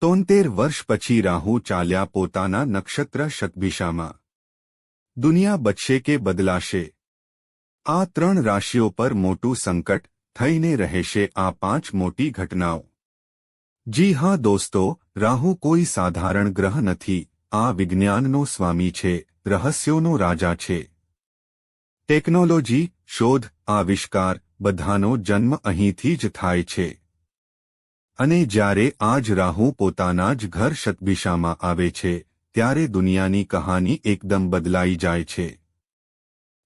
તોતેર વર્ષ પછી રાહુ ચાલ્યા પોતાના નક્ષત્ર શકભિશામાં દુનિયા બચશે કે બદલાશે? આ ત્રણ રાશિઓ પર મોટું સંકટ થઈને રહેશે આ પાંચ મોટી ઘટનાઓ. જી હા દોસ્તો, રાહુ કોઈ સાધારણ ગ્રહ નથી, આ વિજ્ઞાનનો સ્વામી છે, રહસ્યોનો રાજા છે. ટેકનોલોજી, શોધ, આવિષ્કાર, બધાનો જન્મ અહીંથી જ થાય છે. અને જ્યારે આજ રાહુ પોતાના જ ઘર શતભિશામાં આવે છે, ત્યારે દુનિયાની કહાની એકદમ બદલાઈ જાય છે.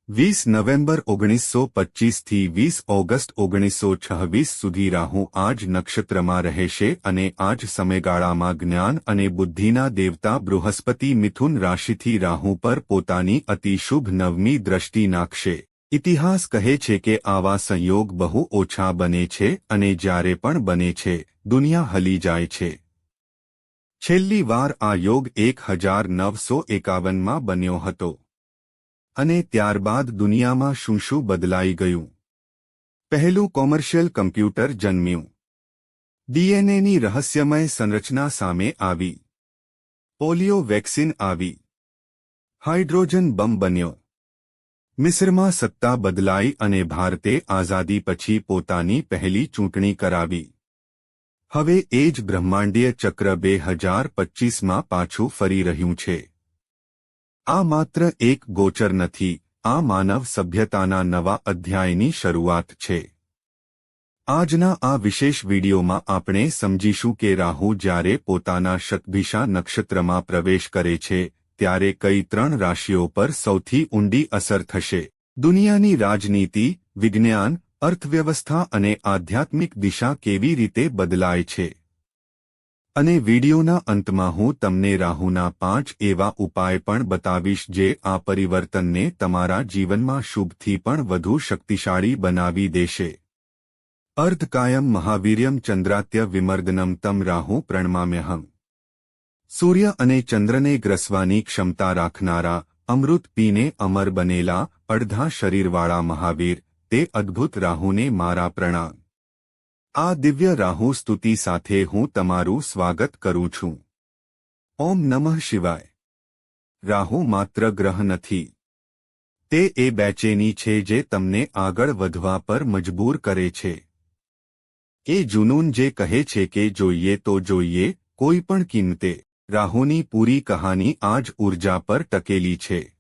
વીસ નવેમ્બર ઓગણીસો પચ્ચીસથી વીસ ઓગસ્ટ ઓગણીસો છવ્વીસ સુધી રાહુ આજ નક્ષત્રમાં રહેશે અને આજ સમયગાળામાં જ્ઞાન અને બુદ્ધિના દેવતા બૃહસ્પતિ મિથુન રાશિથી રાહુ પર પોતાની અતિશુભ નવમી દ્રષ્ટિ નાખશે. ઇતિહાસ કહે છે કે આવા સંયોગ બહુ ઓછા બને છે અને જ્યારે પણ બને છે, દુનિયા હલી જાય છે. છેલ્લી વાર આ યોગ એક હજાર નવસો એકાવનમાં બન્યો હતો. અને ત્યારબાદ દુનિયામાં શું શું બદલાઈ ગયું? પહેલું કોમર્શિયલ કમ્પ્યુટર જન્મ્યું. ડીએનએની રહસ્યમય સંરચના સામે આવી. પોલિયો વેક્સિન આવી. હાઇડ્રોજન બમ બન્યો. મિસ્રમાં સત્તા બદલાઈ અને ભારતે આઝાદી પછી પોતાની પહેલી ચૂંટણી કરાવી. હવે એ જ બ્રહ્માંડીય ચક્ર બે હજાર પચ્ચીસમાં પાછું ફરી રહ્યું છે. આ માત્ર એક ગોચર નથી, આ માનવ સભ્યતાના નવા અધ્યાયની શરૂઆત છે. આજના આ વિશેષ વિડીયોમાં આપણે સમજીશું કે રાહુ જ્યારે પોતાના શતભિષા નક્ષત્રમાં પ્રવેશ કરે છે ત્યારે કઈ ત્રણ રાશિઓ પર સૌથી ઊંડી અસર થશે? દુનિયાની રાજનીતિ, વિજ્ઞાન, અર્થવ્યવસ્થા અને આધ્યાત્મિક દિશા કેવી રીતે બદલાય છે? અને વિડીયોના અંતમાં હું તમને રાહુના પાંચ એવા ઉપાય પણ બતાવીશ જે આ પરિવર્તનને તમારા જીવનમાં શુભથી પણ વધુ શક્તિશાળી બનાવી દેશે. અર્ધકાયમ મહાવીર્યમ ચંદ્રાત્ય વિમર્દનમ તમ રાહુ પ્રણમામ્યહમ. સૂર્ય અને ચંદ્રને ગ્રસવાની ક્ષમતા રાખનારા અમૃત પીને અમર બનેલા અડધા શરીરવાળા મહાવીર તે અદ્ભુત રાહુને મારા પ્રણામ આ દિવ્ય રાહુ સ્તુતિ સાથે હું તમારું સ્વાગત કરું છું ઓમ નમઃ શિવાય રાહુ માત્ર ગ્રહ નથી તે એ બેચેની છે જે તમને આગળ વધવા પર મજબૂર કરે છે એ જુનૂન જે કહે છે કે જોઈએ તો જોઈએ કોઈ પણ કિંમતે રાહુની પૂરી કહાની આજ ઊર્જા પર ટકેલી છે.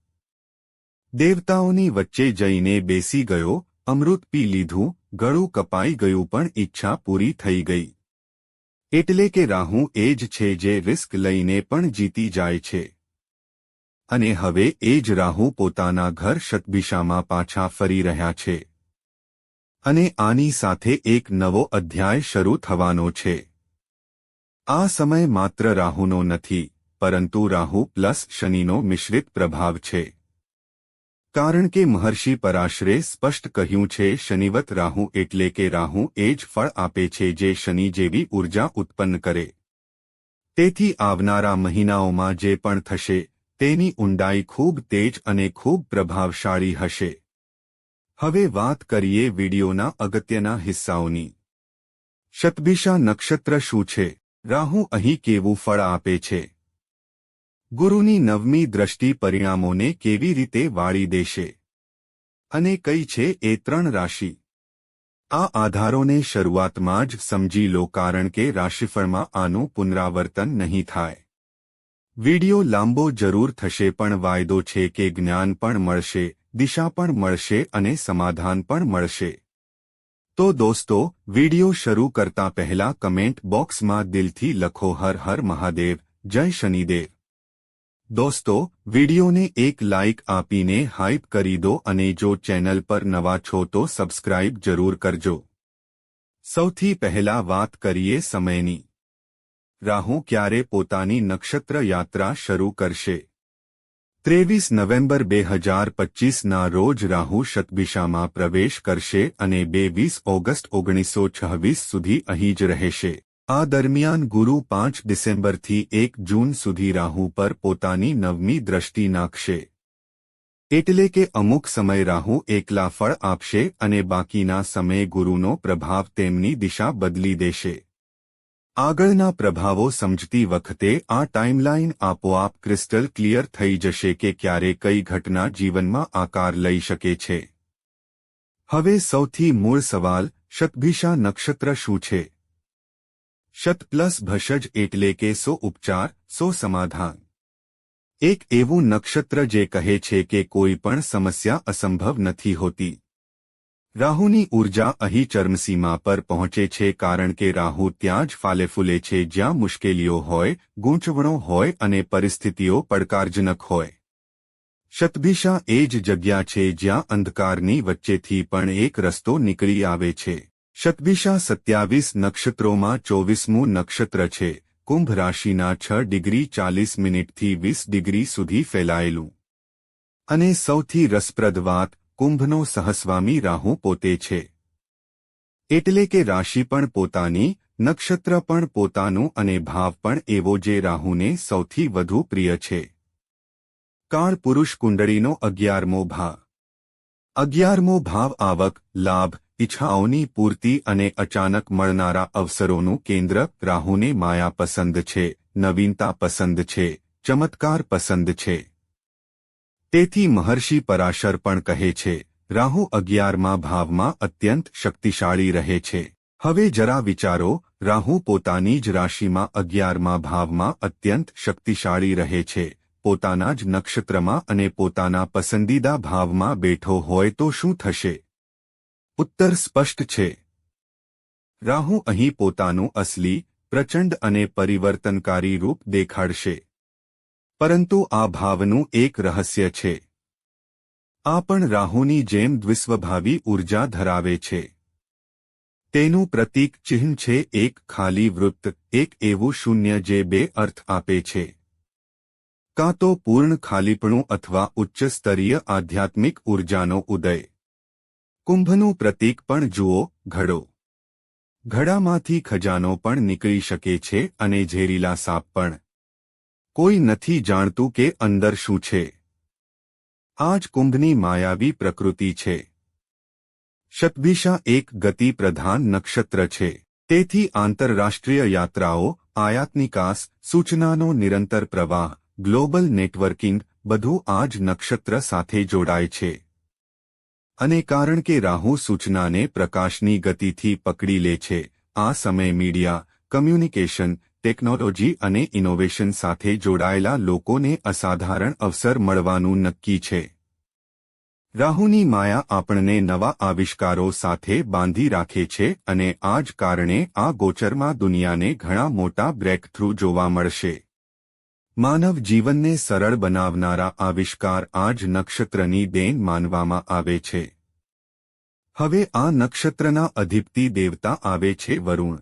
દેવતાઓની વચ્ચે જઈને બેસી ગયો, અમૃત પી લીધું, ગળું કપાઈ ગયું પણ ઈચ્છા પૂરી થઈ ગઈ. એટલે કે રાહુ એ જ છે જે રિસ્ક લઈને પણ જીતી જાય છે. અને હવે એ જ રાહુ પોતાના ઘર શતભિશામાં પાછા ફરી રહ્યા છે. અને આની સાથે એક નવો અધ્યાય શરૂ થવાનો છે. આ સમય માત્ર રાહુનો નથી, પરંતુ રાહુ પ્લસ શનિનો મિશ્રિત પ્રભાવ છે. કારણ કે મહર્ષિ પરાશરે સ્પષ્ટ કહ્યું છે, શનિવત રાહુ એટલે કે રાહુ એ જ ફળ આપે છે જે શનિ જેવી ઊર્જા ઉત્પન્ન કરે. તેથી આવનારા મહિનાઓમાં જે પણ થશે, તેની ઊંડાઈ ખૂબ તેજ અને ખૂબ પ્રભાવશાળી હશે. હવે વાત કરીએ વિડીયોના અગત્યના હિસ્સાઓની. શતભિષા નક્ષત્ર શું છે? રાહુ અહીં કેવું ફળ આપે છે? ગુરુની નવમી દ્રષ્ટિ પરિણામોને કેવી રીતે વાળી દેશે? અને કઈ છે એ ત્રણ રાશિ? આ આધારોને શરૂઆતમાં જ સમજી લો કારણ કે રાશિફળમાં આનું પુનરાવર્તન નહીં થાય. વિડિયો લાંબો જરૂર થશે પણ વાયદો છે કે જ્ઞાન પણ મળશે, દિશા પણ મળશે અને સમાધાન પણ મળશે. તો દોસ્તો વિડિયો શરૂ કરતા પહેલા કમેન્ટ બોક્સમાં દિલથી લખો હર હર મહાદેવ જય શનિદેવ દોસ્તો વિડીયોને એક લાઇક આપીને હાઇપ કરી દો અને જો ચેનલ પર નવા છો તો સબસ્ક્રાઇબ જરૂર કરજો સૌથી પહેલા વાત કરીએ સમયની રાહુ ક્યારે પોતાની નક્ષત્ર યાત્રા શરૂ કરશે ત્રેવીસ નવેમ્બર બે હજાર પચ્ચીસના રોજ રાહુ શતબિશામાં પ્રવેશ કરશે અને બે વીસ ઓગસ્ટ ઓગણીસો છવ્વીસ સુધી અહીં જ રહેશે. આ દરમિયાન ગુરુ પાંચ ડિસેમ્બરથી એક જૂન સુધી રાહુ પર પોતાની નવમી દ્રષ્ટિ નાખશે. એટલે કે અમુક સમય રાહુ એકલા ફળ આપશે અને બાકીના સમયે ગુરુનો પ્રભાવ તેમની દિશા બદલી દેશે. આગળના પ્રભાવો સમજતી વખતે આ ટાઈમલાઈન આપોઆપ ક્રિસ્ટલ ક્લિયર થઈ જશે કે ક્યારે કઈ ઘટના જીવનમાં આકાર લઈ શકે છે. હવે સૌથી મૂળ સવાલ, શતભિષા નક્ષત્ર શું છે? શત પ્લસ ભષજ એટલે કે સો ઉપચાર, સો સમાધાન. એક એવું નક્ષત્ર જે કહે છે કે કોઈ પણ સમસ્યા અસંભવ નથી હોતી. રાહુની ઊર્જા અહીં ચરમસીમા પર પહોંચે છે કારણ કે રાહુ ત્યાં જ ફાલેફૂલે છે જ્યાં મુશ્કેલીઓ હોય, ગૂંચવણો હોય અને પરિસ્થિતિઓ પડકારજનક હોય. શતભિષા એ જ જગ્યા છે જ્યાં અંધકારની વચ્ચેથી પણ એક રસ્તો નીકળી આવે છે. શતભિષા સત્યાવીસ નક્ષત્રોમાં ચોવીસમું નક્ષત્ર છે, કુંભ રાશિના છ ડિગ્રી ચાલીસ મિનિટથી વીસ ડિગ્રી સુધી ફેલાયેલું. અને સૌથી રસપ્રદ વાત કુંભનો સહસ્વામી રાહુ પોતે છે. એટલે કે રાશિ પણ પોતાની, નક્ષત્ર પણ પોતાનું અને ભાવ પણ એવો જે રાહુને સૌથી વધુ પ્રિય છે. કાળ પુરુષ કુંડળીનો અગિયારમો ભાવ. અગિયારમો ભાવ આવક, લાભ, ઈચ્છાઓની પૂર્તિ અને અચાનક મળનારા અવસરોનું કેન્દ્ર રાહુને માયા પસંદ છે, નવીનતા પસંદ છે, ચમત્કાર પસંદ છે. તેથી મહર્ષિ પરાશર પણ કહે છે, રાહુ અગિયારમાં ભાવમાં અત્યંત શક્તિશાળી રહે છે. હવે જરા વિચારો, રાહુ પોતાની જ રાશિમાં અગિયારમાં ભાવમાં અત્યંત શક્તિશાળી રહે છે. પોતાના જ નક્ષત્રમાં અને પોતાના પસંદીદા ભાવમાં બેઠો હોય તો શું થશે? ઉત્તર સ્પષ્ટ છે. રાહુ અહીં પોતાનું અસલી, પ્રચંડ અને પરિવર્તનકારી રૂપ દેખાડશે. પરંતુ આ ભાવનું એક રહસ્ય છે. આ પણ રાહુની જેમ દ્વિસ્વભાવી ઊર્જા ધરાવે છે. તેનું પ્રતીક ચિહ્ન છે એક ખાલી વૃત્ત, એક એવું શૂન્ય જે બે અર્થ આપે છે. કાં તો પૂર્ણ ખાલીપણું અથવા ઉચ્ચ સ્તરીય આધ્યાત્મિક ઉર્જાનો ઉદય. કુંભનું પ્રતીક પણ જુઓ, ઘડો. ઘડામાંથી ખજાનો પણ નીકળી શકે છે અને ઝેરીલા સાપ પણ. કોઈ નથી જાણતું કે અંદર શું છે. આ જ કુંભની માયાવી પ્રકૃતિ છે. શતભિષા એક ગતિ પ્રધાન નક્ષત્ર છે. તેથી આંતરરાષ્ટ્રીય યાત્રાઓ આયાત નિકાસ સૂચનાનો નિરંતર પ્રવાહ, ગ્લોબલ નેટવર્કિંગ, બધું આ જ નક્ષત્ર સાથે જોડાય છે. અને કારણ કે રાહુ સૂચનાને પ્રકાશની ગતિથી પકડી લે છે, આ સમય મીડિયા, કમ્યુનિકેશન ટેકનોલોજી અને ઇનોવેશન સાથે જોડાયેલા લોકોને અસાધારણ અવસર મળવાનું નક્કી છે. રાહુની માયા આપણને નવા આવિષ્કારો સાથે બાંધી રાખે છે અને આ જ કારણે આ ગોચરમાં દુનિયાને ઘણા મોટા બ્રેકથ્રુ જોવા મળશે. માનવ જીવનને સરળ બનાવનારા આવિષ્કાર આ જ નક્ષત્રની દેન માનવામાં આવે છે. હવે આ નક્ષત્રના અધિપતિ દેવતા આવે છે વરુણ.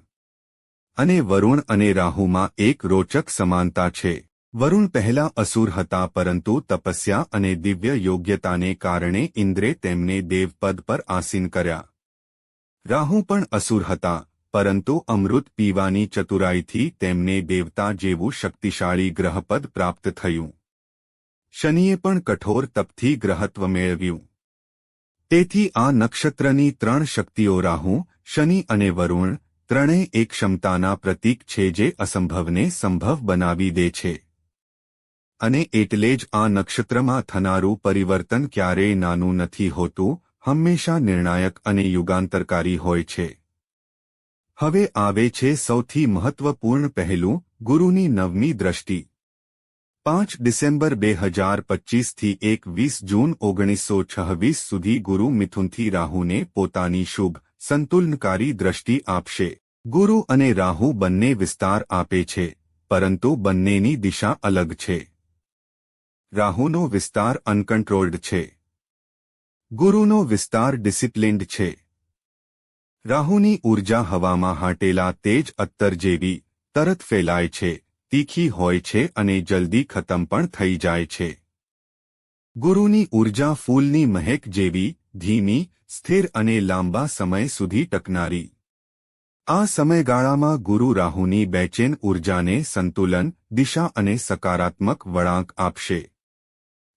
અને વરુણ અને રાહુમાં એક રોચક સમાનતા છે. વરુણ પહેલા અસુર હતા પરંતુ તપસ્યા અને દિવ્ય યોગ્યતાને કારણે ઇન્દ્રે તેમને દેવપદ પર આસીન કર્યા. રાહુ પણ અસુર હતા, પરંતુ અમૃત પીવાની ચતુરાઈથી તેમને દેવતા જેવું શક્તિશાળી ગ્રહપદ પ્રાપ્ત થયું. શનિએ પણ કઠોર તપથી ગ્રહત્વ મેળવ્યું. તેથી આ નક્ષત્રની ત્રણ શક્તિઓ રાહુ, શનિ અને વરુણ ત્રણેય એક ક્ષમતાના પ્રતીક છે જે અસંભવને સંભવ બનાવી દે છે. અને એટલે જ આ નક્ષત્રમાં થનારું પરિવર્તન ક્યારેય નાનું નથી હોતું, હંમેશા નિર્ણાયક અને યુગાંતરકારી હોય છે. હવે આવે છે સૌથી મહત્વપૂર્ણ પહેલું, ગુરુની નવમી દ્રષ્ટિ. પાંચ ડિસેમ્બર બે હજાર પચ્ચીસથી એક વીસ જૂન ઓગણીસો છવ્વીસ સુધી ગુરુ મિથુનથી રાહુને પોતાની શુભ, સંતુલનકારી દ્રષ્ટિ આપશે. ગુરુ અને રાહુ બંને વિસ્તાર આપે છે, પરંતુ બંનેની દિશા અલગ છે. રાહુનો વિસ્તાર અનકન્ટ્રોલ્ડ છે. ગુરુનો વિસ્તાર ડિસિપ્લિન્ડ છે. રાહુની ઊર્જા હવામાં હાટેલા તેજ અત્તર જેવી તરત ફેલાય છે, તીખી હોય છે અને જલ્દી ખતમ પણ થઈ જાય છે. ગુરુની ઊર્જા ફૂલની મહેક જેવી, ધીમી, સ્થિર અને લાંબા સમય સુધી ટકનારી. આ સમયગાળામાં ગુરુ રાહુની બેચેન ઊર્જાને સંતુલન, દિશા અને સકારાત્મક વળાંક આપશે.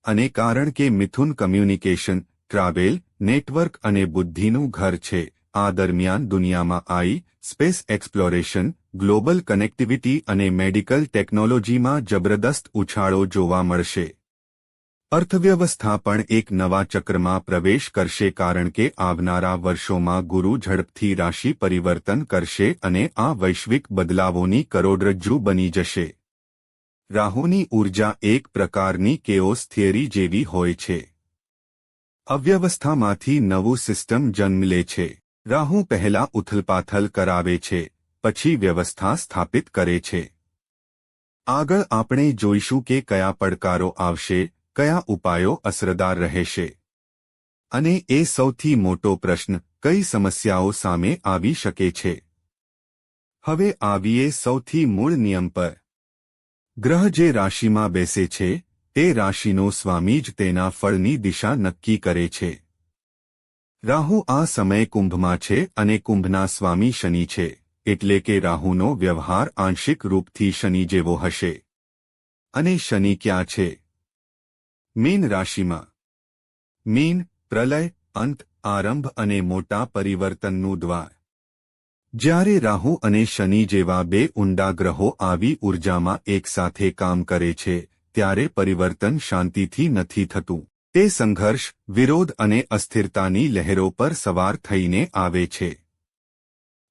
અને કારણ કે મિથુન કમ્યુનિકેશન, ટ્રાવેલ, નેટવર્ક અને બુદ્ધિનું ઘર છે, આ દરમિયાન દુનિયામાં AI, space exploration, global connectivity અને મેડિકલ ટેકનોલોજીમાં જબરદસ્ત ઉછાળો જોવા મળશે. અર્થવ્યવસ્થા પણ એક નવા ચક્રમાં પ્રવેશ કરશે કારણ કે આવનારા વર્ષોમાં ગુરુ ઝડપથી રાશિ પરિવર્તન કરશે અને આ વૈશ્વિક બદલાવોની કરોડરજ્જુ બની જશે. રાહુની ઊર્જા એક પ્રકારની કેઓસ થિયરી જેવી હોય છે. અવ્યવસ્થામાંથી નવું સિસ્ટમ જન્મ લે છે. રાહુ પહેલા ઉથલપાથલ કરાવે છે, પછી વ્યવસ્થા સ્થાપિત કરે છે. આગળ આપણે જોઈશું કે કયા પડકારો આવશે કયા ઉપાયો અસરદાર રહેશે? અને એ સૌથી મોટો પ્રશ્ન કઈ સમસ્યાઓ સામે આવી શકે છે? હવે આવીએ સૌથી મૂળ નિયમ પર. ગ્રહ જે રાશિમાં બેસે છે, તે રાશિનો સ્વામી જ તેના ફળની દિશા નક્કી કરે છે. રાહુ આ સમય કુંભમાં છે અને કુંભના સ્વામી શનિ છે, એટલે કે રાહુનો વ્યવહાર આંશિક રૂપથી શનિ જેવો હશે. અને શનિ ક્યાં છે? મીન રાશિમાં. મીન, પ્રલય, અંત, આરંભ અને મોટા પરિવર્તનનું દ્વાર. જ્યારે રાહુ અને શનિ જેવા બે ઊંડા ગ્રહો આવી ઊર્જામાં એકસાથે કામ કરે છે, ત્યારે પરિવર્તન શાંતિથી નથી થતું. તે સંઘર્ષ, વિરોધ અને અસ્થિરતાની લહેરો પર સવાર થઈને આવે છે.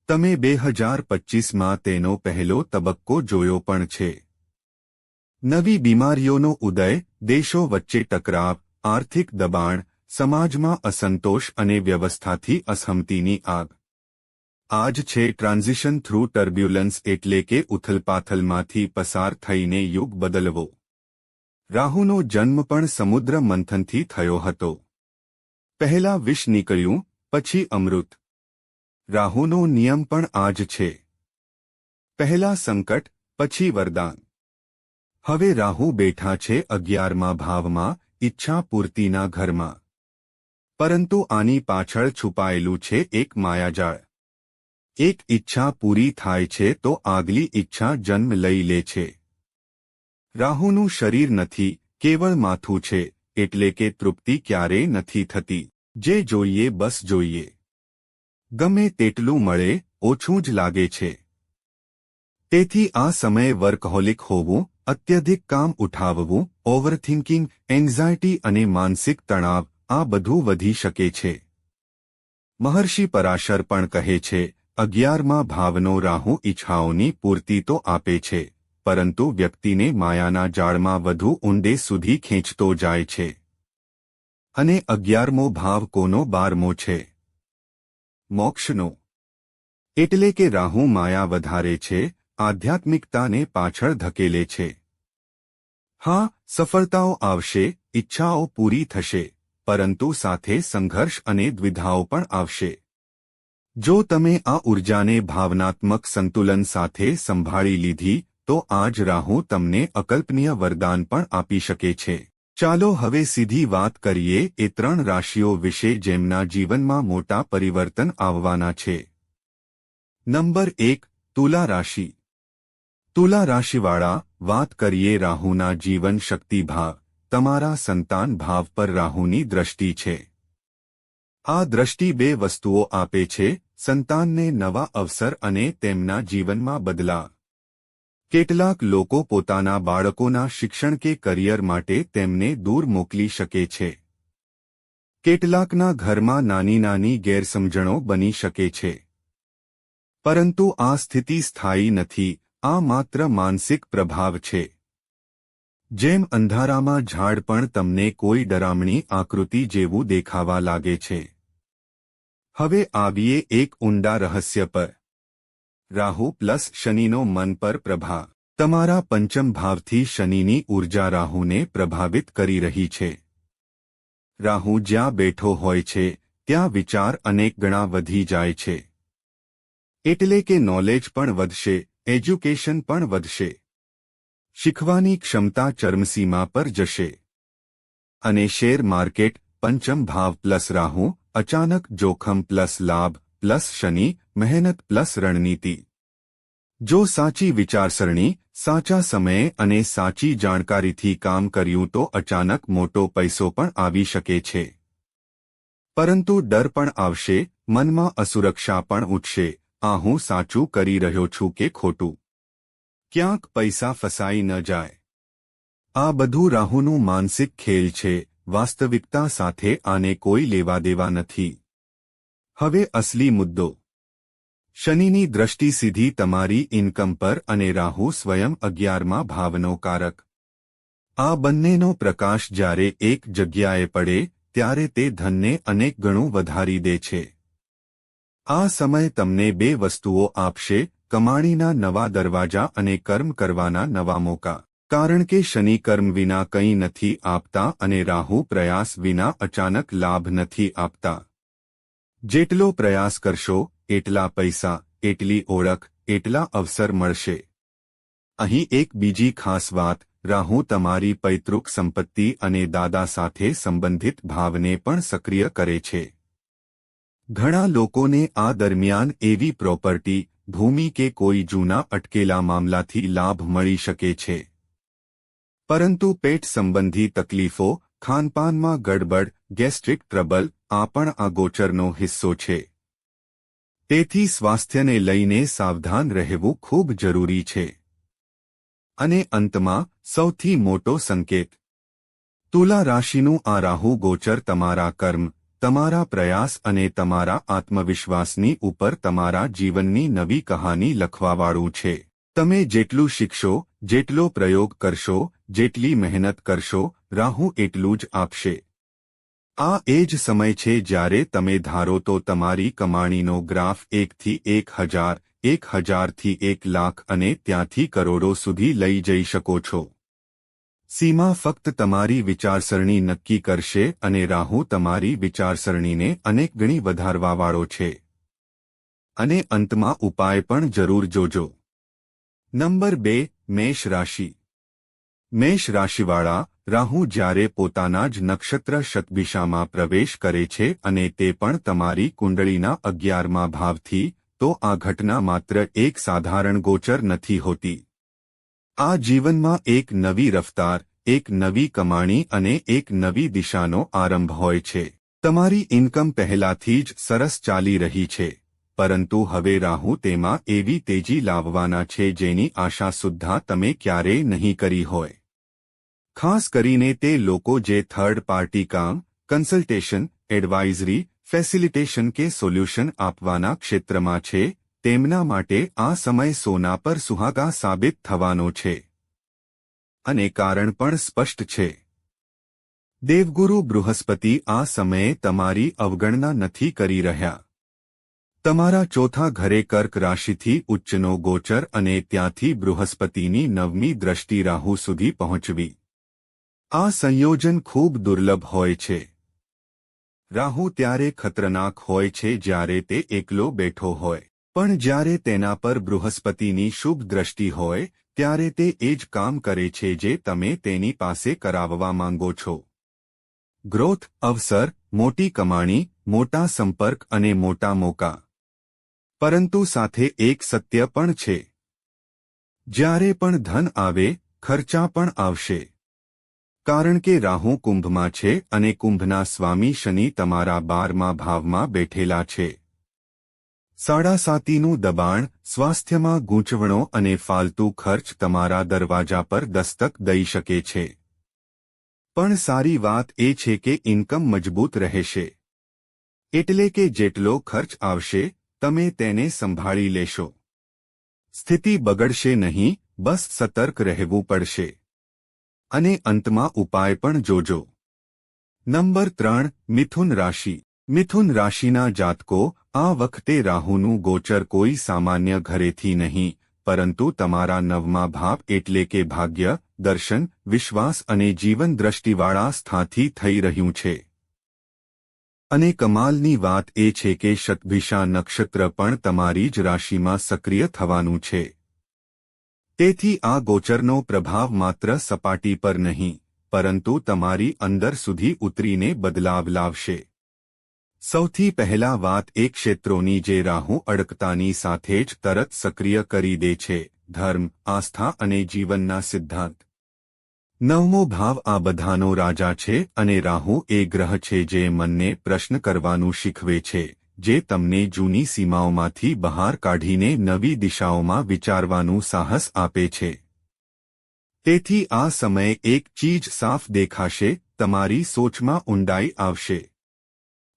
તમે બે હજાર પચ્ચીસમાં તેનો પહેલો તબક્કો જોયો પણ છે. નવી બીમારીઓનો ઉદય દેશો વચ્ચે ટકરાવ, આર્થિક દબાણ, સમાજમાં અસંતોષ અને વ્યવસ્થાથી અસહમતિની આગ. આજ છે ટ્રાન્ઝિશન થ્રુ ટર્બ્યુલન્સ એટલે કે ઉથલપાથલમાંથી પસાર થઈને યુગ બદલવો. રાહુનો જન્મ પણ સમુદ્ર મંથનથી થયો હતો. પહેલા વિષ નીકળ્યું, પછી અમૃત. રાહુનો નિયમ પણ આજ છે. પહેલા સંકટ, પછી વરદાન. હવે રાહુ બેઠા છે અગિયારમા ભાવમાં, ઈચ્છા પૂર્તિના ઘરમાં. પરંતુ આની પાછળ છુપાયેલું છે એક માયાજાળ. એક ઈચ્છા પૂરી થાય છે તો આગલી ઈચ્છા જન્મ લઈ લે છે. રાહુનું શરીર નથી, કેવળ માથું છે, એટલે કે તૃપ્તિ ક્યારેય નથી થતી. જે જોઈએ બસ જોઈએ. ગમે તેટલું મળે, ઓછું જ લાગે છે. તેથી આ સમયે વર્કહોલિક હોવું અત્યધિક કામ ઉઠાવવું ઓવરથિંકિંગ એન્ઝાયટી અને માનસિક તણાવ આ બધું વધી શકે છે. મહર્ષિ પરાશર પણ કહે છે, અગિયારમાં ભાવનો રાહુ ઈચ્છાઓની પૂર્તિ તો આપે છે, પરંતુ વ્યક્તિને માયાના જાળમાં વધુ ઊંડે સુધી ખેંચતો જાય છે. અને અગિયારમો ભાવ કોનો બારમો છે? મોક્ષનો. એટલે કે રાહુ માયા વધારે છે આધ્યાત્મિકતાને પાછળ ધકેલે છે. હા, સફળતાઓ આવશે, ઈચ્છાઓ પૂરી થશે, પરંતુ સાથે સંઘર્ષ અને દ્વિધાઓ પણ આવશે. જો તમે આ ઉર્જાને ભાવનાત્મક સંતુલન સાથે સંભાળી લીધી, તો આજ રાહુ તમને અકલ્પનીય વરદાન પણ આપી શકે છે. ચાલો હવે સીધી વાત કરીએ એ ત્રણ રાશિઓ વિશે જેમના જીવનમાં મોટા પરિવર્તન આવવાના છે. નંબર એક, તુલા રાશિ. તુલા રાશિવાળા, વાત કરીએ રાહુના જીવન શક્તિ ભાવ તમારા સંતાન ભાવ પર રાહુની દ્રષ્ટિ છે. આ દ્રષ્ટિ બે વસ્તુઓ આપે છે, સંતાનને નવા અવસર અને તેમના જીવનમાં બદલાવ. કેટલાક લોકો પોતાના બાળકોના શિક્ષણ કે કરિયર માટે તેમને દૂર મોકલી શકે છે. કેટલાકના ઘરમાં નાની નાની ગેરસમજણો બની શકે છે. પરંતુ આ સ્થિતિ સ્થાયી નથી. આ માત્ર માનસિક પ્રભાવ છે. જેમ અંધારામાં ઝાડ પણ તમને કોઈ ડરામણી આકૃતિ જેવું દેખાવા લાગે છે. હવે આવીએ એક ઊંડા રહસ્ય પર. રાહુ પ્લસ શનિનો મન પર પ્રભાવ. તમારા પંચમ ભાવથી શનિની ઊર્જા રાહુને પ્રભાવિત કરી રહી છે. રાહુ જ્યાં બેઠો હોય છે, ત્યાં વિચાર અનેક ગણા વધી જાય છે. એટલે કે નોલેજ પણ વધશે. એજ્યુકેશન પણ વધશે. શીખવાની ક્ષમતા ચરમસીમા પર જશે. અને શેર માર્કેટ પંચમ ભાવ પ્લસ રાહુ, અચાનક જોખમ પ્લસ લાભ પ્લસ શનિ, મહેનત પ્લસ રણનીતિ. જો સાચી વિચારસરણી, સાચા સમયે અને સાચી જાણકારીથી કામ કર્યું તો અચાનક મોટો પૈસો પણ આવી શકે છે. પરંતુ ડર પણ આવશે, મનમાં અસુરક્ષા પણ ઉઠશે. આ હું સાચું કરી રહ્યો છું કે ખોટું? ક્યાંક પૈસા ફસાઈ ન જાય. આ બધું રાહુનું માનસિક ખેલ છે, વાસ્તવિકતા સાથે આને કોઈ લેવા દેવા નથી. હવે અસલી મુદ્દો. શનિની દ્રષ્ટિ સીધી તમારી ઇન્કમ પર અને રાહુ સ્વયં અગિયારમાં ભાવનો કારક. આ બંનેનો પ્રકાશ જ્યારે એક જગ્યાએ પડે, ત્યારે તે ધનને અનેક ગણું વધારી દે છે. આ સમય તમને બે વસ્તુઓ આપશે, કમાણીના નવા દરવાજા અને કર્મ કરવાના નવા મોકા. કારણ કે શનિ કર્મ વિના કંઈ નથી આપતા અને રાહુ પ્રયાસ વિના અચાનક લાભ નથી આપતા. જેટલો પ્રયાસ કરશો, એટલા પૈસા, એટલી ઓળખ, એટલા અવસર મળશે. અહીં એક બીજી ખાસ વાત, રાહુ તમારી પૈતૃક સંપત્તિ અને દાદા સાથે સંબંધિત ભાવને પણ સક્રિય કરે છે. ઘણા લોકોને આ દરમિયાન એવી પ્રોપર્ટી, ભૂમિ કે કોઈ જૂના અટકેલા મામલાથી લાભ મળી શકે છે. પરંતુ પેટ સંબંધી તકલીફો, ખાનપાનમાં ગડબડ, ગેસ્ટ્રિક ટ્રબલ, આ પણ આ ગોચરનો હિસ્સો છે. તેથી સ્વાસ્થ્યને લઈને સાવધાન રહેવું ખૂબ જરૂરી છે. અને અંતમાં, સૌથી મોટો સંકેત. તુલા રાશિનું આ રાહુ ગોચર તમારા કર્મ તમારા પ્રયાસ અને તમારા આત્મવિશ્વાસની ઉપર તમારા જીવનની નવી કહાની લખવાવાળું છે. તમે જેટલું શીખશો, જેટલો પ્રયોગ કરશો, જેટલી મહેનત કરશો, રાહુ એટલું જ આપશે. આ એ જ સમય છે જ્યારે તમે ધારો તો તમારી કમાણીનો ગ્રાફ એકથી એક હજાર, એક હજારથી એક લાખ અને ત્યાંથી કરોડો સુધી લઈ જઈ શકો છો. સીમા ફક્ત તમારી વિચારસરણી નક્કી કરશે અને રાહુ તમારી વિચારસરણીને અનેક ગણી વધારવાવાળો છે. અને અંતમાં ઉપાય પણ જરૂર જોજો. નંબર બે, મેષ રાશિ. મેષ રાશિવાળા, રાહુ જ્યારે પોતાના જ નક્ષત્ર શતભિષામાં પ્રવેશ કરે છે અને તે પણ તમારી કુંડળીના અગિયારમા ભાવથી, તો આ ઘટના માત્ર એક સાધારણ ગોચર નથી હોતી. આ જીવનમાં એક નવી રફતાર, એક નવી કમાણી અને એક નવી દિશાનો આરંભ હોય છે. તમારી ઇન્કમ પહેલાથી જ સરસ ચાલી રહી છે. પરંતુ હવે રાહુ તેમાં એવી તેજી લાવવાના છે જેની આશા સુદ્ધા તમે ક્યારેય નહીં કરી હોય. ખાસ કરીને તે લોકો જે થર્ડ પાર્ટી કામ કન્સલ્ટેશન એડવાઇઝરી ફેસિલિટેશન કે સોલ્યુશન આપવાના ક્ષેત્રમાં છે તેમના માટે આ સમય સોના પર સુહાગા સાબિત થવાનો છે. અને કારણ પણ સ્પષ્ટ છે. દેવગુરુ બૃહસ્પતિ આ સમયે તમારી અવગણના નથી કરી રહ્યા. તમારા ચોથા ઘરે કર્ક રાશિથી ઉચ્ચનો ગોચર અને ત્યાંથી બૃહસ્પતિની નવમી દ્રષ્ટિ રાહુ સુધી પહોંચવી. આ સંયોજન ખૂબ દુર્લભ હોય છે. રાહુ ત્યારે ખતરનાક હોય છે જ્યારે તે એકલો બેઠો હોય. પણ જ્યારે તેના પર બૃહસ્પતિની શુભ દ્રષ્ટિ હોય, ત્યારે તે એ જ કામ કરે છે જે તમે તેની પાસે કરાવવા માંગો છો. ગ્રોથ, અવસર, મોટી કમાણી, મોટા સંપર્ક અને મોટા મોકા. પરંતુ સાથે એક સત્ય પણ છે. જ્યારે પણ ધન આવે, ખર્ચા પણ આવશે. કારણ કે રાહુ કુંભમાં છે અને કુંભના સ્વામી શનિ તમારા બારમા ભાવમાં બેઠેલા છે. સાડાસાતીનું દબાણ, સ્વાસ્થ્યમાં ગૂંચવણો અને ફાલતુ ખર્ચ તમારા દરવાજા પર દસ્તક દઈ શકે છે. પણ સારી વાત એ છે કે ઇન્કમ મજબૂત રહેશે. એટલે કે જેટલો ખર્ચ આવશે, તમે તેને સંભાળી લેશો. સ્થિતિ બગડશે નહીં, બસ સતર્ક રહેવું પડશે. અને અંતમાં ઉપાય પણ જોજો. નંબર ત્રણ, મિથુન રાશિ. મિથુન રાશિના જાતકો, આ વખતે રાહુનું ગોચર કોઈ સામાન્ય ઘરેથી નહીં, પરંતુ તમારા નવમા ભાવ એટલે કે ભાગ્ય, દર્શન, વિશ્વાસ અને જીવન દ્રષ્ટિવાળા સ્થાથી થઈ રહ્યું છે. અને કમાલની વાત એ છે કે શતભિષા નક્ષત્ર પણ તમારી જ રાશિમાં સક્રિય થવાનું છે. તેથી આ ગોચરનો પ્રભાવ માત્ર સપાટી પર નહીં, પરંતુ તમારી અંદર સુધી ઉતરીને બદલાવ લાવશે. સૌથી પહેલા વાત એ ક્ષેત્રોની જે રાહુ અડકતાની સાથે જ તરત સક્રિય કરી દે છે, ધર્મ, આસ્થા અને જીવનના સિદ્ધાંત. નવમો ભાવ આ બધાનો રાજા છે અને રાહુ એ ગ્રહ છે જે મનને પ્રશ્ન કરવાનું શીખવે છે, જે તમને જૂની સીમાઓમાંથી બહાર કાઢીને નવી દિશાઓમાં વિચારવાનું સાહસ આપે છે. તેથી આ સમયે એક ચીજ સાફ દેખાશે, તમારી સોચમાં ઊંડાઈ આવશે.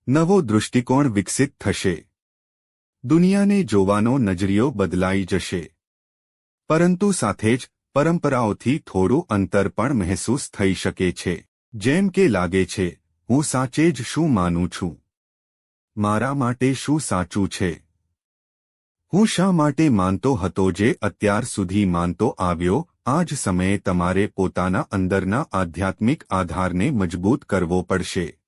નવો દૃષ્ટિકોણ વિકસિત થશે. દુનિયાને જોવાનો નજરિયો બદલાઈ જશે. પરંતુ સાથે જ પરંપરાઓથી થોડું અંતર પણ મહેસૂસ થઈ શકે છે. જેમ કે લાગે છે, હું સાચે જ શું માનું છું? મારા માટે શું સાચું છે? હું શા માટે માનતો હતો જે અત્યાર સુધી માનતો આવ્યો? આ જ સમયે તમારે પોતાના અંદરના આધ્યાત્મિક આધારને મજબૂત કરવો પડશે.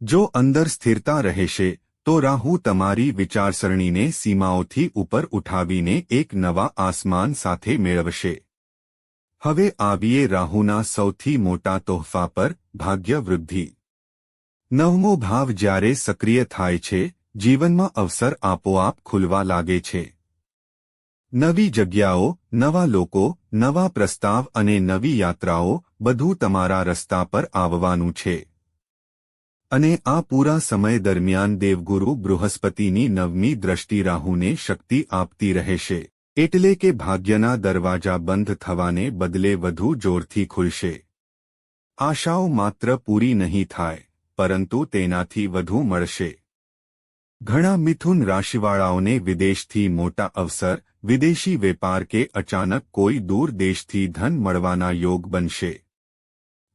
જો અંદર સ્થિરતા રહેશે, તો રાહુ તમારી વિચારસરણીને સીમાઓથી ઉપર ઉઠાવીને એક નવા આસમાન સાથે મેળવશે. હવે આવીએ રાહુના સૌથી મોટા તોહફા પર ભાગ્યવૃદ્ધિ નવમો ભાવ જ્યારે સક્રિય થાય છે, જીવનમાં અવસર આપોઆપ ખુલવા લાગે છે. નવી જગ્યાઓ, નવા લોકો, નવા પ્રસ્તાવ અને નવી યાત્રાઓ બધું તમારા રસ્તા પર આવવાનું છે. અને આ પૂરા સમય દરમિયાન દેવગુરુ બૃહસ્પતિની નવમી દ્રષ્ટિ રાહુને શક્તિ આપતી રહેશે. એટલે કે ભાગ્યના દરવાજા બંધ થવાને બદલે વધુ જોરથી ખુલશે. આશાઓ માત્ર પૂરી નહીં થાય, પરંતુ તેનાથી વધુ મળશે. ઘણા મિથુન રાશિવાળાઓને વિદેશથી મોટા અવસર, વિદેશી વેપાર કે અચાનક કોઈ દૂર દેશથી ધન મળવાના યોગ બનશે.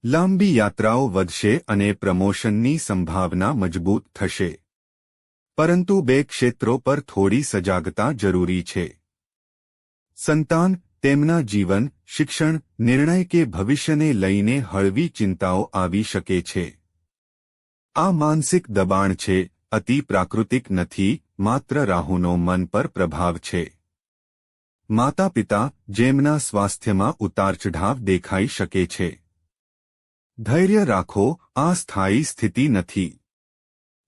લાંબી યાત્રાઓ વધશે અને પ્રમોશનની સંભાવના મજબૂત થશે. પરંતુ બે ક્ષેત્રો પર થોડી સજાગતા જરૂરી છે. સંતાન, તેમના જીવન, શિક્ષણ, નિર્ણય કે ભવિષ્યને લઈને હળવી ચિંતાઓ આવી શકે છે. આ માનસિક દબાણ છે, અતિ પ્રાકૃતિક નથી, માત્ર રાહુનો મન પર પ્રભાવ છે. માતા પિતા જેમના સ્વાસ્થ્યમાં ઉતારચઢાવ દેખાઈ શકે છે. ધૈર્ય રાખો, આ સ્થાયી સ્થિતિ નથી.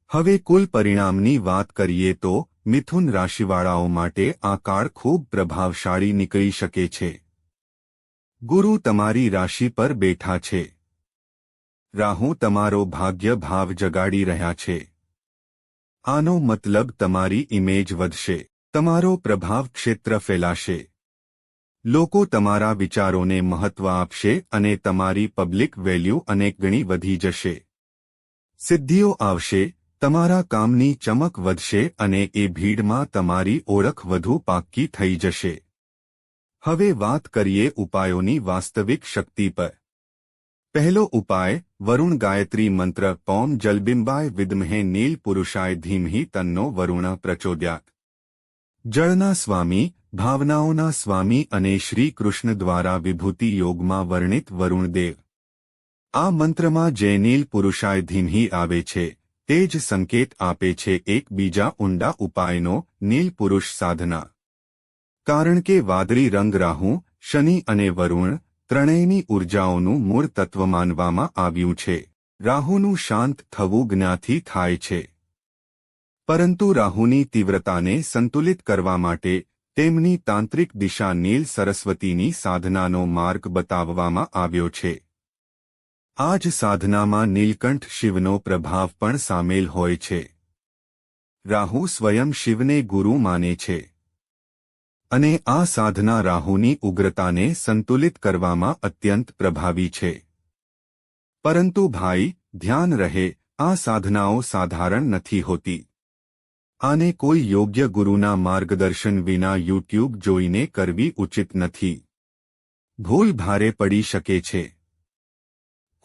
હવે કુલ પરિણામની વાત કરીએ તો, મિથુન રાશિવાળાઓ માટે આ કાળ ખૂબ પ્રભાવશાળી નીકળી શકે છે. ગુરુ તમારી રાશિ પર બેઠા છે. રાહુ તમારો ભાગ્ય ભાવ જગાડી રહ્યા છે. આનો મતલબ તમારી ઇમેજ વધશે. તમારો પ્રભાવ ક્ષેત્ર ફેલાશે. લોકો તમારા વિચારોને મહત્વ આપશે અને તમારી પબ્લિક વેલ્યુ અનેક ગણી વધી જશે. સિદ્ધિઓ આવશે, તમારા કામની ચમક વધશે અને એ ભીડમાં તમારી ઓળખ વધુ પાક્કી થઈ જશે. હવે વાત કરીએ ઉપાયોની વાસ્તવિક શક્તિ પર. પહેલો ઉપાય, વરુણ ગાયત્રી મંત્ર, પોમ જલબિંબાય વિદ્મહે નીલ પુરુષાય ધીમહી તન્નો વરુણ પ્રચોદ્યાત. જળના સ્વામી ભાવનાઓના સ્વામી અને શ્રી કૃષ્ણ દ્વારા વિભૂતિ યોગમાં વર્ણિત વરુણદેવ આ મંત્રમાં જે નીલ પુરુષાય ધીમહી આવે છે, તે જ સંકેત આપે છે એક બીજા ઊંડા ઉપાયનો નીલ પુરુષ સાધના. કારણ કે વાદળી રંગ રાહુ, શનિ અને વરુણ ત્રણેયની ઉર્જાઓનું મૂળ તત્વ માનવામાં આવ્યું છે. રાહુનું શાંત થવું જ્ઞાથી થાય છે. પરંતુ રાહુની તીવ્રતાને સંતુલિત કરવા માટે તેમની તાંત્રિક દિશા નીલ સરસ્વતીની સાધનાનો માર્ગ બતાવવામાં આવ્યો છે. આ જ સાધનામાં નીલકંઠ શિવનો પ્રભાવ પણ સામેલ હોય છે. રાહુ સ્વયં શિવને ગુરુ માને છે. અને આ સાધના રાહુની ઉગ્રતાને સંતુલિત કરવામાં અત્યંત પ્રભાવી છે. પરંતુ ભાઈ, ધ્યાન રહે, આ સાધનાઓ સાધારણ નથી હોતી. આને કોઈ યોગ્ય ગુરુના માર્ગદર્શન વિના યુટ્યુબ જોઈને કરવી ઉચિત નથી. ભૂલ ભારે પડી શકે છે.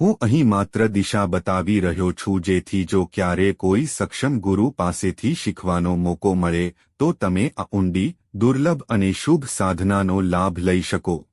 હું અહીં માત્ર દિશા બતાવી રહ્યો છું જેથી જો ક્યારે કોઈ સક્ષમ ગુરુ પાસેથી શીખવાનો મોકો મળે, તો તમે આ ઊંડી, દુર્લભ અને શુભ સાધનાનો લાભ લઈ શકો.